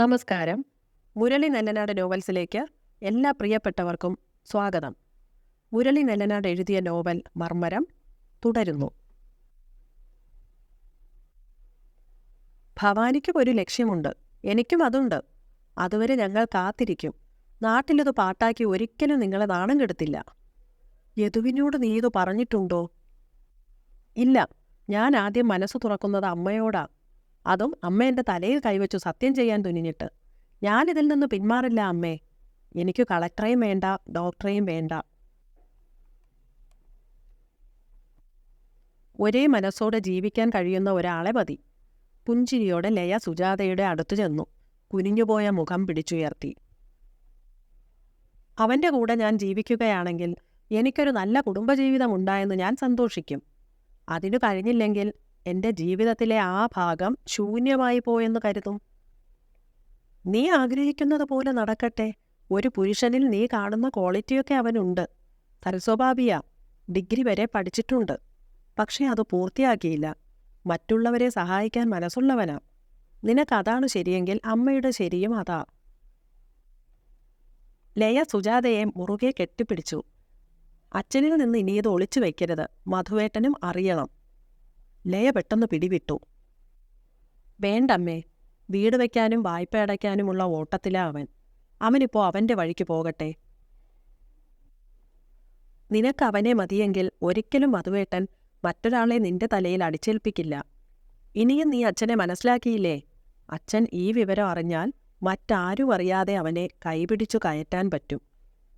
നമസ്കാരം. മുരളി നെല്ലനാട് നോവൽസിലേക്ക് എല്ലാ പ്രിയപ്പെട്ടവർക്കും സ്വാഗതം. മുരളി നെല്ലനാട് എഴുതിയ നോവൽ മർമ്മരം തുടരുന്നു. ഭവാനിക്കും ഒരു ലക്ഷ്യമുണ്ട്. എനിക്കും അതുണ്ട്. അതുവരെ ഞങ്ങൾ കാത്തിരിക്കും. നാട്ടിലിത് പാട്ടാക്കി ഒരിക്കലും നിങ്ങളെ നാണം കെടുത്തില്ല. യദുവിനോട് നീ ഇത് പറഞ്ഞിട്ടുണ്ടോ? ഇല്ല. ഞാൻ ആദ്യം മനസ്സ് തുറക്കുന്നത് അമ്മയോടാ. അതും അമ്മ എന്റെ തലയിൽ കൈവച്ചു സത്യം ചെയ്യാൻ തുനിഞ്ഞിട്ട്. ഞാനിതിൽ നിന്ന് പിന്മാറില്ല അമ്മേ. എനിക്ക് കളക്ടറേയും വേണ്ട ഡോക്ടറേയും വേണ്ട. ഒരേ മനസ്സോടെ ജീവിക്കാൻ കഴിയുന്ന ഒരാളെ മതി. പുഞ്ചിരിയോടെ ലയ സുജാതയുടെ അടുത്തു ചെന്നു. കുനിഞ്ഞുപോയ മുഖം പിടിച്ചുയർത്തി. അവന്റെ കൂടെ ഞാൻ ജീവിക്കുകയാണെങ്കിൽ എനിക്കൊരു നല്ല കുടുംബജീവിതം ഉണ്ടായെന്ന് ഞാൻ സന്തോഷിക്കും. അതിനു കഴിഞ്ഞില്ലെങ്കിൽ എന്റെ ജീവിതത്തിലെ ആ ഭാഗം ശൂന്യമായി പോയെന്ന് കരുതും. നീ ആഗ്രഹിക്കുന്നത് പോലെ നടക്കട്ടെ. ഒരു പുരുഷനിൽ നീ കാണുന്ന ക്വാളിറ്റിയൊക്കെ അവനുണ്ട്. തരസ്വഭാവിയ ഡിഗ്രി വരെ പഠിച്ചിട്ടുണ്ട്. പക്ഷേ അത് പൂർത്തിയാക്കിയില്ല. മറ്റുള്ളവരെ സഹായിക്കാൻ മനസ്സുള്ളവനാ. നിനക്കതാണ് ശരിയെങ്കിൽ അമ്മയുടെ ശരിയും അതാ. ലയ സുജാതയെ മുറുകെ കെട്ടിപ്പിടിച്ചു. അച്ഛനിൽ നിന്ന് ഇനി ഇത് ഒളിച്ചു വയ്ക്കരുത്. മധുവേട്ടനും അറിയണം. ലയ പെട്ടെന്ന് പിടിവിട്ടു. വേണ്ടമ്മേ വീട് വയ്ക്കാനും വായ്പ അടയ്ക്കാനുമുള്ള ഓട്ടത്തിലാ അവൻ. അവനിപ്പോ അവന്റെ വഴിക്ക് പോകട്ടെ. നിനക്ക് അവനെ മതിയെങ്കിൽ ഒരിക്കലും മധുവേട്ടൻ മറ്റൊരാളെ നിന്റെ തലയിൽ അടിച്ചേൽപ്പിക്കില്ല. ഇനിയും നീ അച്ഛനെ മനസ്സിലാക്കിയില്ലേ? അച്ഛൻ ഈ വിവരം അറിഞ്ഞാൽ മറ്റാരും അറിയാതെ അവനെ കൈപിടിച്ചു കയറ്റാൻ പറ്റും.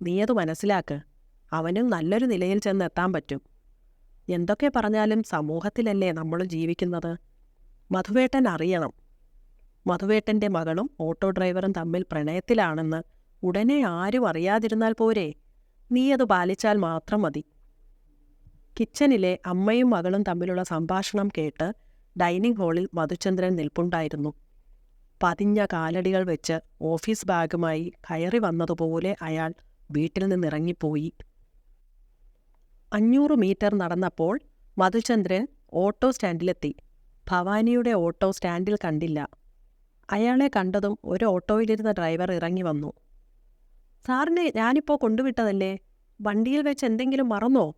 നീയത് മനസ്സിലാക്ക്. അവനും നല്ലൊരു നിലയിൽ ചെന്നെത്താൻ പറ്റും. എന്തൊക്കെ പറഞ്ഞാലും സമൂഹത്തിലല്ലേ നമ്മൾ ജീവിക്കുന്നത്? മധുവേട്ടൻ അറിയണം. മധുവേട്ടന്റെ മകളും ഓട്ടോ ഡ്രൈവറും തമ്മിൽ പ്രണയത്തിലാണെന്ന് ഉടനെ ആരും അറിയാതിരുന്നാൽ പോരെ? നീ അത് പാലിച്ചാൽ മാത്രം മതി. കിച്ചനിലെ അമ്മയും മകളും തമ്മിലുള്ള സംഭാഷണം കേട്ട് ഡൈനിങ് ഹാളിൽ മധുചന്ദ്രൻ നിൽപ്പുണ്ടായിരുന്നു. പതിഞ്ഞ കാലടികൾ വെച്ച് ഓഫീസ് ബാഗുമായി കയറി വന്നതുപോലെ അയാൾ വീട്ടിൽ നിന്നിറങ്ങിപ്പോയി. അഞ്ഞൂറ് മീറ്റർ നടന്നപ്പോൾ മധുചന്ദ്രൻ ഓട്ടോ സ്റ്റാൻഡിലെത്തി. ഭവാനിയുടെ ഓട്ടോ സ്റ്റാൻഡിൽ കണ്ടില്ല. അയാളെ കണ്ടതും ഒരു ഓട്ടോയിലിരുന്ന ഡ്രൈവർ ഇറങ്ങി വന്നു. സാറിനെ ഞാനിപ്പോൾ കൊണ്ടുവിട്ടതല്ലേ? വണ്ടിയിൽ വെച്ച് എന്തെങ്കിലും മറന്നോ?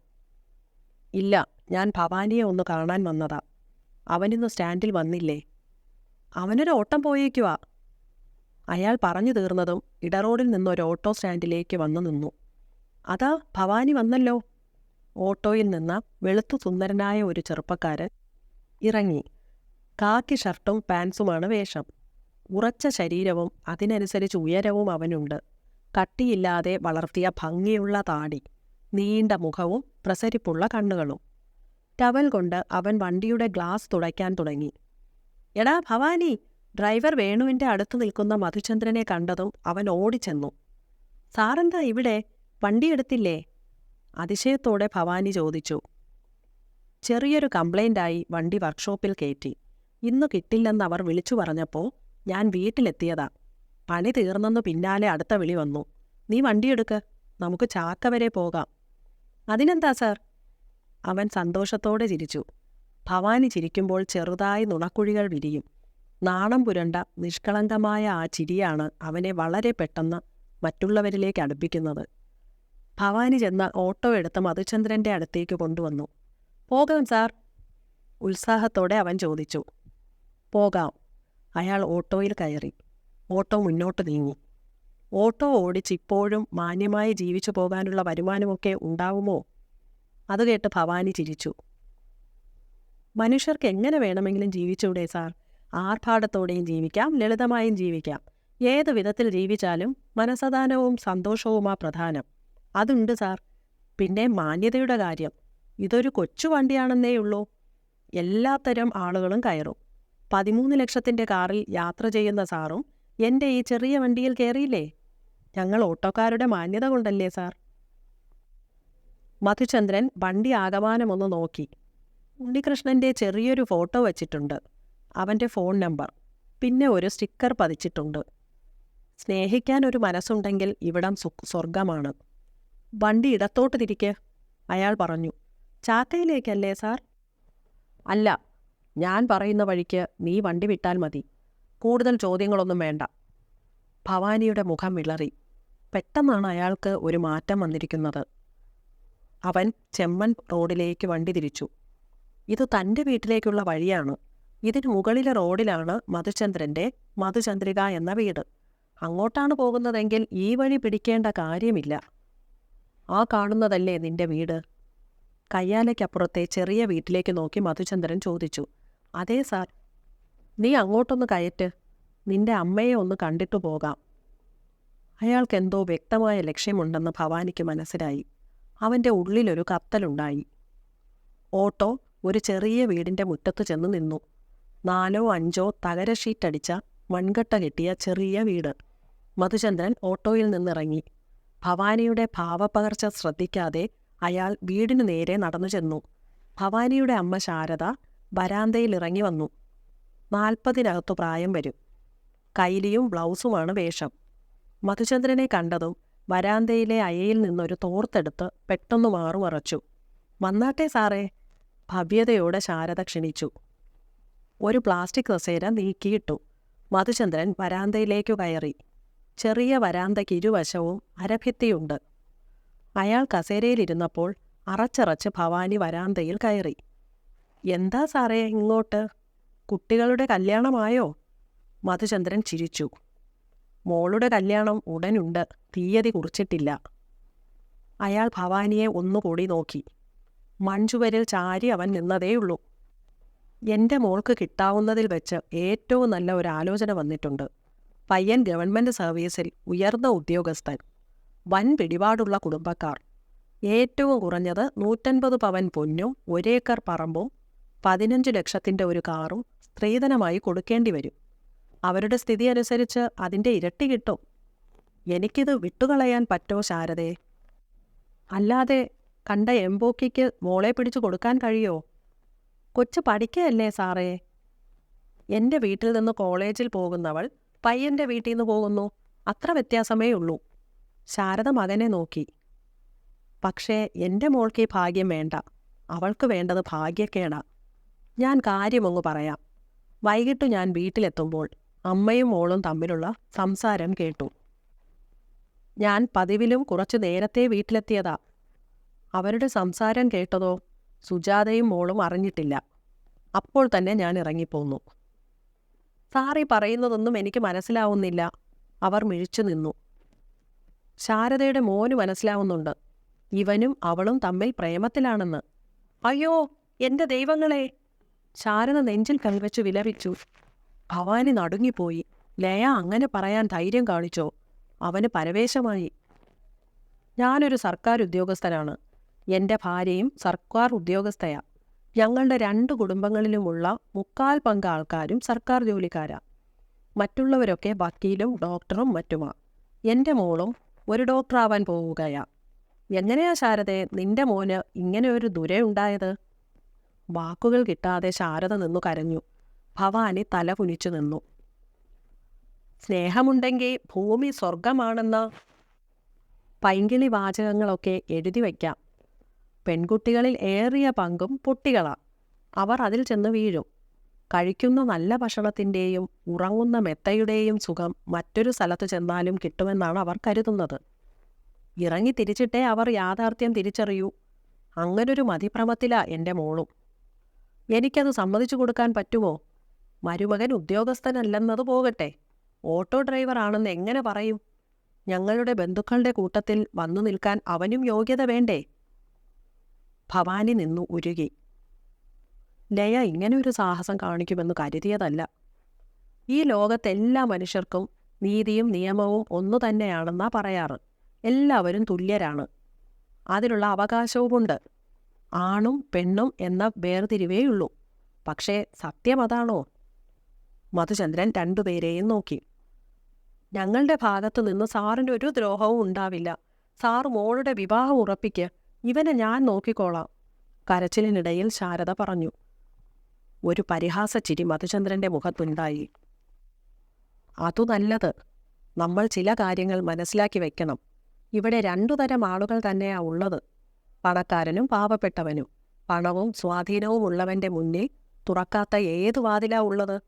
ഇല്ല ഞാൻ ഭവാനിയെ ഒന്ന് കാണാൻ വന്നതാ. അവനിന്ന് സ്റ്റാൻഡിൽ വന്നില്ലേ. അവനൊരു ഓട്ടം പോയേക്കുവാ. അയാൾ പറഞ്ഞു തീർന്നതും ഇടറോഡിൽ നിന്നൊരു ഓട്ടോ സ്റ്റാൻഡിലേക്ക് വന്നു നിന്നു. അതാ ഭവാനി വന്നല്ലോ. ഓട്ടോയിൽ നിന്ന് വെളുത്തു സുന്ദരനായ ഒരു ചെറുപ്പക്കാരൻ ഇറങ്ങി. കാക്കി ഷർട്ടും പാൻസുമാണ് വേഷം. ഉറച്ച ശരീരവും അതിനനുസരിച്ച് ഉയരവും അവനുണ്ട്. കട്ടിയില്ലാതെ വളർത്തിയ ഭംഗിയുള്ള താടി നീണ്ട മുഖവും പ്രസരിപ്പുള്ള കണ്ണുകളും. ടവൽ കൊണ്ട് അവൻ വണ്ടിയുടെ ഗ്ലാസ് തുടയ്ക്കാൻ തുടങ്ങി. എടാ ഭവാനി ഡ്രൈവർ വേണുവിന്റെ അടുത്ത് നിൽക്കുന്ന മധുചന്ദ്രനെ കണ്ടതും അവൻ ഓടിച്ചെന്നു. സാറെന്താ ഇവിടെ? വണ്ടിയെടുത്തില്ലേ അതിശയത്തോടെ ഭവാനി ചോദിച്ചു. ചെറിയൊരു കംപ്ലൈന്റായി വണ്ടി വർക്ക്ഷോപ്പിൽ കയറ്റി ഇന്ന് കിട്ടില്ലെന്ന് അവർ വിളിച്ചു പറഞ്ഞപ്പോൾ ഞാൻ വീട്ടിലെത്തിയതാ. പണി തീർന്നെന്നു പിന്നാലെ അടുത്ത വിളി വന്നു. നീ വണ്ടിയെടുക്ക് നമുക്ക് ചാക്ക വരെ പോകാം. അതിനെന്താ സാർ? അവൻ സന്തോഷത്തോടെ ചിരിച്ചു. ഭവാനി ചിരിക്കുമ്പോൾ ചെറുതായി നുണക്കുഴികൾ വിരിയും. നാണം പുരണ്ട നിഷ്കളങ്കമായ ആ ചിരിയാണ് അവനെ വളരെ പെട്ടെന്ന് മറ്റുള്ളവരിലേക്ക് അടുപ്പിക്കുന്നത്. ഭവാനി ചെന്ന ഓട്ടോ എടുത്ത് മധുചന്ദ്രന്റെ അടുത്തേക്ക് കൊണ്ടുവന്നു. പോകാം സാർ ഉത്സാഹത്തോടെ അവൻ ചോദിച്ചു. പോകാം. അയാൾ ഓട്ടോയിൽ കയറി. ഓട്ടോ മുന്നോട്ട് നീങ്ങി. ഓട്ടോ ഓടിച്ച് ഇപ്പോഴും മാന്യമായി ജീവിച്ചു പോകാനുള്ള വരുമാനമൊക്കെ ഉണ്ടാവുമോ? അത് കേട്ട് ഭവാനി ചിരിച്ചു. മനുഷ്യർക്ക് എങ്ങനെ വേണമെങ്കിലും ജീവിച്ചൂടെ സാർ? ആർഭാടത്തോടെയും ജീവിക്കാം ലളിതമായും ജീവിക്കാം. ഏത് വിധത്തിൽ ജീവിച്ചാലും മനസദാനവും സന്തോഷവുമാ പ്രധാനം. അതുണ്ട് സാർ. പിന്നെ മാന്യതയുടെ കാര്യം. ഇതൊരു കൊച്ചു വണ്ടിയാണെന്നേയുള്ളൂ എല്ലാത്തരം ആളുകളും കയറും. പതിമൂന്ന് ലക്ഷത്തിന്റെ കാറിൽ യാത്ര ചെയ്യുന്ന സാറും എന്റെ ഈ ചെറിയ വണ്ടിയിൽ കയറിയില്ലേ? ഞങ്ങൾ ഓട്ടോക്കാരുടെ മാന്യത കൊണ്ടല്ലേ സാർ? മധുചന്ദ്രൻ വണ്ടി ആകമാനമൊന്ന് നോക്കി. ഉണ്ണികൃഷ്ണന്റെ ചെറിയൊരു ഫോട്ടോ വച്ചിട്ടുണ്ട്. അവന്റെ ഫോൺ നമ്പർ. പിന്നെ ഒരു സ്റ്റിക്കർ പതിച്ചിട്ടുണ്ട്. സ്നേഹിക്കാൻ ഒരു മനസ്സുണ്ടെങ്കിൽ ഇവിടം സ്വർഗമാണ് വണ്ടി ഇടത്തോട്ട് തിരിക്ക് അയാൾ പറഞ്ഞു. ചാക്കയിലേക്കല്ലേ സാർ? അല്ല ഞാൻ പറയുന്ന വഴിക്ക് നീ വണ്ടി വിട്ടാൽ മതി. കൂടുതൽ ചോദ്യങ്ങളൊന്നും വേണ്ട. ഭവാനിയുടെ മുഖം വിളറി. പെട്ടെന്നാണ് അയാൾക്ക് ഒരു മാറ്റം വന്നിരിക്കുന്നത്. അവൻ ചെമ്മൻ റോഡിലേക്ക് വണ്ടി തിരിച്ചു. ഇത് തന്റെ വീട്ടിലേക്കുള്ള വഴിയാണ്. ഇതിന് മുകളിലെ റോഡിലാണ് മധുചന്ദ്രന്റെ മധുചന്ദ്രിക എന്ന വീട്. അങ്ങോട്ടാണ് പോകുന്നതെങ്കിൽ ഈ വഴി പിടിക്കേണ്ട കാര്യമില്ല. ആ കാണുന്നതല്ലേ നിന്റെ വീട്? കയ്യാലയ്ക്കപ്പുറത്തെ ചെറിയ വീട്ടിലേക്ക് നോക്കി മധുചന്ദ്രൻ ചോദിച്ചു. അതേ സാർ. നീ അങ്ങോട്ടൊന്ന് കയറ്റ്. നിന്റെ അമ്മയെ ഒന്ന് കണ്ടിട്ടു പോകാം. അയാൾക്കെന്തോ വ്യക്തമായ ലക്ഷ്യമുണ്ടെന്ന് ഭവാനിക്ക് മനസ്സിലായി. അവന്റെ ഉള്ളിലൊരു കത്തലുണ്ടായി. ഓട്ടോ ഒരു ചെറിയ വീടിന്റെ മുറ്റത്ത് ചെന്ന് നിന്നു. നാലോ അഞ്ചോ തകര ഷീറ്റടിച്ച മൺകട്ട കെട്ടിയ ചെറിയ വീട്. മധുചന്ദ്രൻ ഓട്ടോയിൽ നിന്നിറങ്ങി. ഭവാനിയുടെ ഭാവപകർച്ച ശ്രദ്ധിക്കാതെ അയാൾ വീടിനു നേരെ നടന്നു ചെന്നു. ഭവാനിയുടെ അമ്മ ശാരദ വരാന്തയിൽ ഇറങ്ങി വന്നു. നാൽപ്പതിനകത്തു പ്രായം വരും. കൈലിയും ബ്ലൗസുമാണ് വേഷം. മധുചന്ദ്രനെ കണ്ടതും വരാന്തയിലെ അയയിൽ നിന്നൊരു തോർത്തെടുത്ത് പെട്ടെന്ന് മാറുമറച്ചു. വന്നാട്ടെ സാറേ ഭവ്യതയോടെ ശാരദ ക്ഷണിച്ചു. ഒരു പ്ലാസ്റ്റിക് കസേര നീക്കിയിട്ടു. മധുചന്ദ്രൻ വരാന്തയിലേക്കു കയറി. ചെറിയ വരാന്തയ്ക്ക് ഇരുവശവും അരഭിത്തിയുണ്ട്. അയാൾ കസേരയിലിരുന്നപ്പോൾ അറച്ചറച്ച് ഭവാനി വരാന്തയിൽ കയറി. എന്താ സാറേ ഇങ്ങോട്ട്? കുട്ടികളുടെ കല്യാണമായോ? മധുചന്ദ്രൻ ചിരിച്ചു. മോളുടെ കല്യാണം ഉടനുണ്ട്. തീയതി കുറിച്ചിട്ടില്ല. അയാൾ ഭവാനിയെ ഒന്നുകൂടി നോക്കി. മൺചുവരിൽ ചാരി അവൻ നിന്നതേയുള്ളൂ. എന്റെ മോൾക്ക് കിട്ടാവുന്നതിൽ വെച്ച് ഏറ്റവും നല്ല ഒരു ആലോചന വന്നിട്ടുണ്ട്. പയ്യൻ ഗവൺമെന്റ് സർവീസിൽ ഉയർന്ന ഉദ്യോഗസ്ഥൻ. വൻ പിടിപാടുള്ള കുടുംബക്കാർ. ഏറ്റവും കുറഞ്ഞത് നൂറ്റൻപത് പവൻ പൊന്നും ഒരേക്കർ പറമ്പും പതിനഞ്ച് ലക്ഷത്തിന്റെ ഒരു കാറും സ്ത്രീധനമായി കൊടുക്കേണ്ടി വരും. അവരുടെ സ്ഥിതി അനുസരിച്ച് അതിന്റെ ഇരട്ടി കിട്ടും. എനിക്കിത് വിട്ടുകളയാൻ പറ്റോ ശാരദേ? അല്ലാതെ കണ്ട എംബോക്കിക്ക് മോളെ പിടിച്ചു കൊടുക്കാൻ കഴിയോ? കൊച്ചു പഠിക്കയല്ലേ സാറേ? എന്റെ വീട്ടിൽ നിന്ന് കോളേജിൽ പോകുന്നവൾ പയ്യന്റെ വീട്ടിൽ നിന്ന് പോകുന്നു. അത്ര വ്യത്യാസമേ ഉള്ളൂ. ശാരദ മകനെ നോക്കി. പക്ഷേ എന്റെ മോൾക്ക് ഈ ഭാഗ്യം വേണ്ട. അവൾക്ക് വേണ്ടത് ഭാഗ്യക്കേട. ഞാൻ കാര്യമൊന്ന് പറയാം. വൈകിട്ട് ഞാൻ വീട്ടിലെത്തുമ്പോൾ അമ്മയും മോളും തമ്മിലുള്ള സംസാരം കേട്ടു. ഞാൻ പതിവിലും കുറച്ചു നേരത്തെ വീട്ടിലെത്തിയതാ. അവരുടെ സംസാരം കേട്ടതോ സുജാതയും മോളും അറിഞ്ഞിട്ടില്ല. അപ്പോൾ തന്നെ ഞാൻ ഇറങ്ങിപ്പോന്നു. സാറി പറയുന്നതൊന്നും എനിക്ക് മനസ്സിലാവുന്നില്ല. അവർ മിഴിച്ചു നിന്നു. ശാരദയുടെ മോന് മനസ്സിലാവുന്നുണ്ട്. ഇവനും അവളും തമ്മിൽ പ്രേമത്തിലാണെന്ന്. അയ്യോ എന്റെ ദൈവങ്ങളെ! ശാരദ നെഞ്ചിൽ കൈവച്ചു വിലപിച്ചു. ഭവാനി നടുങ്ങിപ്പോയി. ലയ അങ്ങനെ പറയാൻ ധൈര്യം കാണിച്ചോ? അവന് പരവേശമായി. ഞാനൊരു സർക്കാർ ഉദ്യോഗസ്ഥനാണ് എന്റെ ഭാര്യയും സർക്കാർ ഉദ്യോഗസ്ഥയാ. ഞങ്ങളുടെ രണ്ട് കുടുംബങ്ങളിലുമുള്ള മുക്കാൽ പങ്ക് ആൾക്കാരും സർക്കാർ ജോലിക്കാരാണ് മറ്റുള്ളവരൊക്കെ വക്കീലും ഡോക്ടറും മറ്റുമാ. എന്റെ മോളും ഒരു ഡോക്ടറാവാൻ പോവുകയാ. എങ്ങനെയാ ശാരദേ നിന്റെ മോന് ഇങ്ങനെ ഒരു ദുരയുണ്ടായത് വാക്കുകൾ കിട്ടാതെ ശാരദ നിന്നു കരഞ്ഞു. ഭവാനി തല കുനിച്ചു നിന്നു. സ്നേഹമുണ്ടെങ്കിൽ ഭൂമി സ്വർഗമാണെന്ന് പൈങ്കിളി വാചകങ്ങളൊക്കെ എഴുതി വയ്ക്കാം. പെൺകുട്ടികളിൽ ഏറിയ പങ്കും പൊട്ടികളാണ് അവർ അതിൽ ചെന്ന് വീഴും. കഴിക്കുന്ന നല്ല ഭക്ഷണത്തിന്റെയും ഉറങ്ങുന്ന മെത്തയുടെയും സുഖം മറ്റൊരു സ്ഥലത്ത് ചെന്നാലും കിട്ടുമെന്നാണ് അവർ കരുതുന്നത്. ഇറങ്ങി തിരിച്ചിട്ടേ അവർ യാഥാർത്ഥ്യം തിരിച്ചറിയൂ. അങ്ങനൊരു മതിഭ്രമത്തിലാ എന്റെ മോളും. എനിക്കത് സമ്മതിച്ചു കൊടുക്കാൻ പറ്റുമോ? മരുമകൻ ഉദ്യോഗസ്ഥനല്ലെന്നത് പോകട്ടെ. ഓട്ടോ ഡ്രൈവർ ഡ്രൈവറാണെന്ന് എങ്ങനെ പറയും? ഞങ്ങളുടെ ബന്ധുക്കളുടെ കൂട്ടത്തിൽ വന്നു നിൽക്കാൻ അവനും യോഗ്യത വേണ്ടേ? ഭവാനി നിന്നു ഉരുകി. ലയ ഇങ്ങനെ ഒരു സാഹസം കാണിക്കുമെന്ന് കരുതിയതല്ല. ഈ ലോകത്തെല്ലാ മനുഷ്യർക്കും നീതിയും നിയമവും ഒന്നു തന്നെയാണെന്നാ പറയാറ്. എല്ലാവരും തുല്യരാണ്. അതിനുള്ള അവകാശവുമുണ്ട്. ആണും പെണ്ണും എന്ന വേർതിരിവേയുള്ളൂ. പക്ഷേ സത്യം അതാണോ? മധുചന്ദ്രൻ രണ്ടുപേരെയും നോക്കി. ഞങ്ങളുടെ ഭാഗത്തു നിന്ന് സാറിന്റെ ഒരു ദ്രോഹവും ഉണ്ടാവില്ല. സാർ മോളുടെ വിവാഹം ഉറപ്പിക്ക്. ഇവനെ ഞാൻ നോക്കിക്കോളാം. കരച്ചിലിനിടയിൽ ശാരദ പറഞ്ഞു. ഒരു പരിഹാസ ചിരി മധുചന്ദ്രന്റെ മുഖത്തുണ്ടായി. അതു നല്ലത്. നമ്മൾ ചില കാര്യങ്ങൾ മനസ്സിലാക്കി വയ്ക്കണം ഇവിടെ രണ്ടു തരം ആളുകൾ തന്നെയാ ഉള്ളത്. പണക്കാരനും പാവപ്പെട്ടവനും. പണവും സ്വാധീനവും ഉള്ളവന്റെ മുന്നിൽ തുറക്കാത്ത ഏത് വാതിലാ ഉള്ളത്?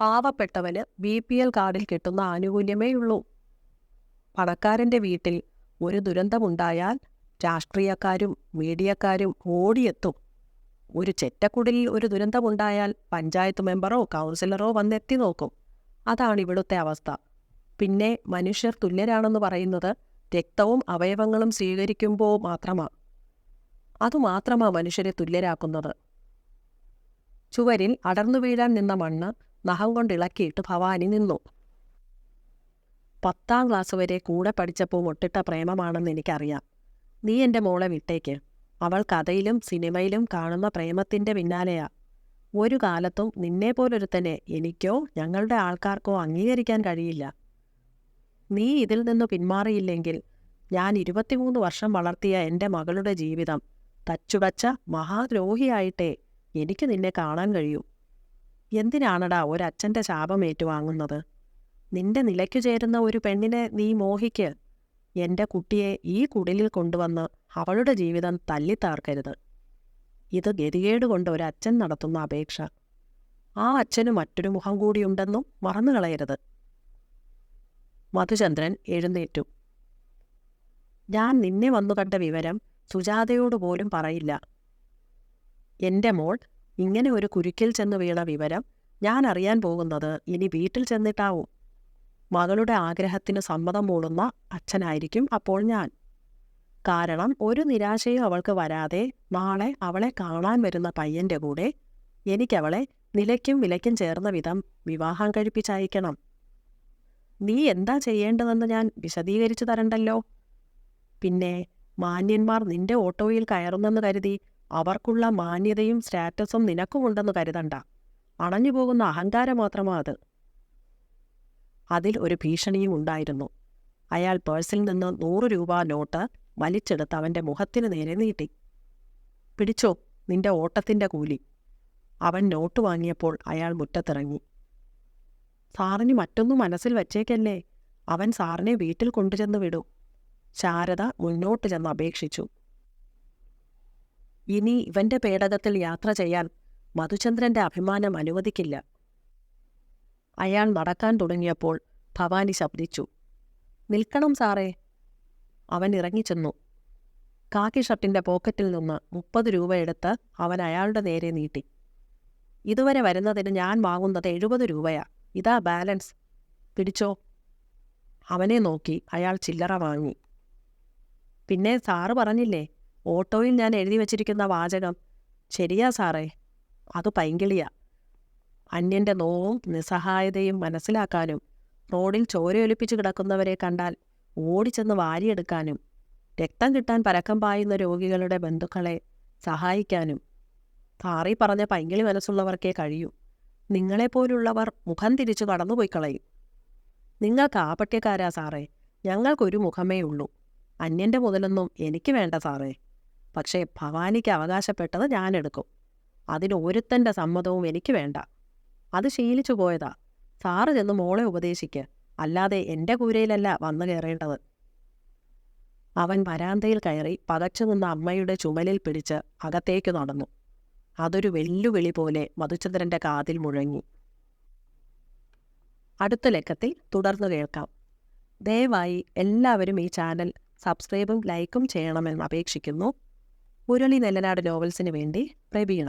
പാവപ്പെട്ടവന് ബി പി എൽ കാർഡിൽ കിട്ടുന്ന ആനുകൂല്യമേയുള്ളൂ പണക്കാരന്റെ വീട്ടിൽ ഒരു ദുരന്തമുണ്ടായാൽ രാഷ്ട്രീയക്കാരും മീഡിയക്കാരും ഓടിയെത്തും. ഒരു ചെറ്റക്കുടലിൽ ഒരു ദുരന്തമുണ്ടായാൽ പഞ്ചായത്ത് മെമ്പറോ കൗൺസിലറോ വന്നെത്തി നോക്കും. അതാണ് ഇവിടുത്തെ അവസ്ഥ. പിന്നെ മനുഷ്യർ തുല്യരാണെന്ന് പറയുന്നത് രക്തവും അവയവങ്ങളും സ്വീകരിക്കുമ്പോൾ മാത്രമാ. അതുമാത്രമാ മനുഷ്യരെ തുല്യരാക്കുന്നത്. ചുവരിൽ അടർന്നു വീഴാൻ നിന്ന മണ്ണ് നഖം കൊണ്ടിളക്കിയിട്ട് ഭവാനി നിന്നു. പത്താം ക്ലാസ് വരെ കൂടെ പഠിച്ചപ്പോൾ മുട്ടിട്ട പ്രേമമാണെന്ന് എനിക്കറിയാം. നീ എന്റെ മോളെ വിട്ടേക്ക്. അവൾ കഥയിലും സിനിമയിലും കാണുന്ന പ്രേമത്തിന്റെ പിന്നാലെയാ. ഒരു കാലത്തും നിന്നെ പോലൊരുത്തനെ എനിക്കോ ഞങ്ങളുടെ ആൾക്കാർക്കോ അംഗീകരിക്കാൻ കഴിയില്ല. നീ ഇതിൽ നിന്ന് പിന്മാറിയില്ലെങ്കിൽ ഞാൻ ഇരുപത്തിമൂന്ന് വർഷം വളർത്തിയ എന്റെ മകളുടെ ജീവിതം തച്ചുടച്ച മഹാദ്രോഹിയായിട്ടേ എനിക്ക് നിന്നെ കാണാൻ കഴിയൂ. എന്തിനാണടാ ഒരച്ഛന്റെ ശാപം ഏറ്റുവാങ്ങുന്നത് നിന്റെ നിലയ്ക്കു ചേരുന്ന ഒരു പെണ്ണിനെ നീ മോഹിക്ക്? എന്റെ കുട്ടിയെ ഈ കുടിലിൽ കൊണ്ടുവന്ന് അവളുടെ ജീവിതം തല്ലിത്താർക്കരുത് ഇത് ഗതികേട് കൊണ്ട് അച്ഛൻ നടത്തുന്ന അപേക്ഷ. ആ അച്ഛന് മറ്റൊരു മുഖം കൂടിയുണ്ടെന്നും മറന്നു കളയരുത്. മധുചന്ദ്രൻ എഴുന്നേറ്റു. ഞാൻ നിന്നെ വന്നു കണ്ട വിവരം സുജാതയോട് പോലും പറയില്ല. എന്റെ മോൾ ഇങ്ങനെ ഒരു കുരുക്കിൽ ചെന്ന് വീണ വിവരം ഞാൻ അറിയാൻ പോകുന്നത് ഇനി വീട്ടിൽ ചെന്നിട്ടാവും. മകളുടെ ആഗ്രഹത്തിന് സമ്മതം മൂളുന്ന അച്ഛനായിരിക്കും അപ്പോൾ ഞാൻ. കാരണം ഒരു നിരാശയും അവൾക്ക് വരാതെ നാളെ അവളെ കാണാൻ വരുന്ന പയ്യന്റെ കൂടെ എനിക്കവളെ നിലയ്ക്കും വിലയ്ക്കും ചേർന്ന വിധം വിവാഹം കഴിപ്പിച്ചയക്കണം നീ എന്താ ചെയ്യേണ്ടതെന്ന് ഞാൻ വിശദീകരിച്ചു തരണ്ടല്ലോ? പിന്നെ മാന്യന്മാർ നിന്റെ ഓട്ടോയിൽ കയറുന്നെന്ന് കരുതി അവർക്കുള്ള മാന്യതയും സ്റ്റാറ്റസും നിനക്കുമുണ്ടെന്ന് കരുതണ്ട. അണഞ്ഞു പോകുന്ന അഹങ്കാരം മാത്രമാ അത്. അതിൽ ഒരു ഭീഷണിയും ഉണ്ടായിരുന്നു. അയാൾ പേഴ്സിൽ നിന്ന് നൂറ് രൂപ നോട്ട് വലിച്ചെടുത്ത് അവന്റെ മുഖത്തിന് നേരെ നീട്ടി. പിടിച്ചോ നിന്റെ ഓട്ടത്തിന്റെ കൂലി. അവൻ നോട്ട് വാങ്ങിയപ്പോൾ അയാൾ മുറ്റത്തിറങ്ങി. സാറിന് മറ്റൊന്നും മനസ്സിൽ വച്ചേക്കല്ലേ അവൻ സാറിനെ വീട്ടിൽ കൊണ്ടുചെന്ന് വിടൂ. ശാരദ മുന്നോട്ട് ചെന്ന് അപേക്ഷിച്ചു. ഇനി ഇവന്റെ പേടകത്തിൽ യാത്ര ചെയ്യാൻ മധുചന്ദ്രന്റെ അഭിമാനം അനുവദിക്കില്ല. അയാൾ നടക്കാൻ തുടങ്ങിയപ്പോൾ ഭവാനി ശബ്ദിച്ചു. നിൽക്കണം സാറേ. അവൻ ഇറങ്ങിച്ചെന്നു. കാക്കി ഷർട്ടിന്റെ പോക്കറ്റിൽ നിന്ന് മുപ്പത് രൂപ എടുത്ത് അവൻ അയാളുടെ നേരെ നീട്ടി. ഇതുവരെ വരുന്നതിന് ഞാൻ വാങ്ങുന്നത് എഴുപത് രൂപയാ. ഇതാ ബാലൻസ്. പിടിച്ചോ. അവനെ നോക്കി അയാൾ ചില്ലറ വാങ്ങി. പിന്നെ സാറ് പറഞ്ഞില്ലേ ഓട്ടോയിൽ ഞാൻ എഴുതി വച്ചിരിക്കുന്ന വാചകം. ശരിയാ സാറേ. അത് പൈങ്കിളിയാ. അന്യന്റെ നോവും നിസ്സഹായതയും മനസ്സിലാക്കാനും റോഡിൽ ചോരയൊലിപ്പിച്ച് കിടക്കുന്നവരെ കണ്ടാൽ ഓടിച്ചെന്ന് വാരിയെടുക്കാനും രക്തം കിട്ടാൻ പരക്കം പായുന്ന രോഗികളുടെ ബന്ധുക്കളെ സഹായിക്കാനും താറി പറഞ്ഞ പൈങ്കിളി മനസ്സുള്ളവർക്കേ കഴിയൂ. നിങ്ങളെപ്പോലുള്ളവർ മുഖം തിരിച്ചു കടന്നുപോയി കളയും നിങ്ങൾ കാപട്യക്കാരാ സാറേ. ഞങ്ങൾക്കൊരു മുഖമേ ഉള്ളൂ. അന്യന്റെ മുതലൊന്നും എനിക്ക് വേണ്ട സാറേ. പക്ഷേ ഭവാനിക്ക് അവകാശപ്പെട്ടത് ഞാനെടുക്കും അതിന് ഒരുത്തന്റെ സമ്മതവും എനിക്ക് വേണ്ട. അത് ശീലിച്ചു പോയതാ. സാറ് ചെന്ന് മോളെ ഉപദേശിക്ക്. അല്ലാതെ എന്റെ കൂരയിലല്ല വന്നു കയറേണ്ടത് അവൻ വരാന്തയിൽ കയറി പകച്ചു നിന്ന അമ്മയുടെ ചുമലിൽ പിടിച്ച് അകത്തേക്ക് നടന്നു. അതൊരു വെല്ലുവിളി പോലെ മധുചന്ദ്രന്റെ കാതിൽ മുഴങ്ങി. അടുത്ത ലക്കത്തിൽ തുടർന്നു കേൾക്കാം. ദയവായി എല്ലാവരും ഈ ചാനൽ സബ്സ്ക്രൈബും ലൈക്കും ചെയ്യണമെന്ന് അപേക്ഷിക്കുന്നു. മുരളി നെല്ലനാട് നോവൽസിന് വേണ്ടി പ്രവീണ.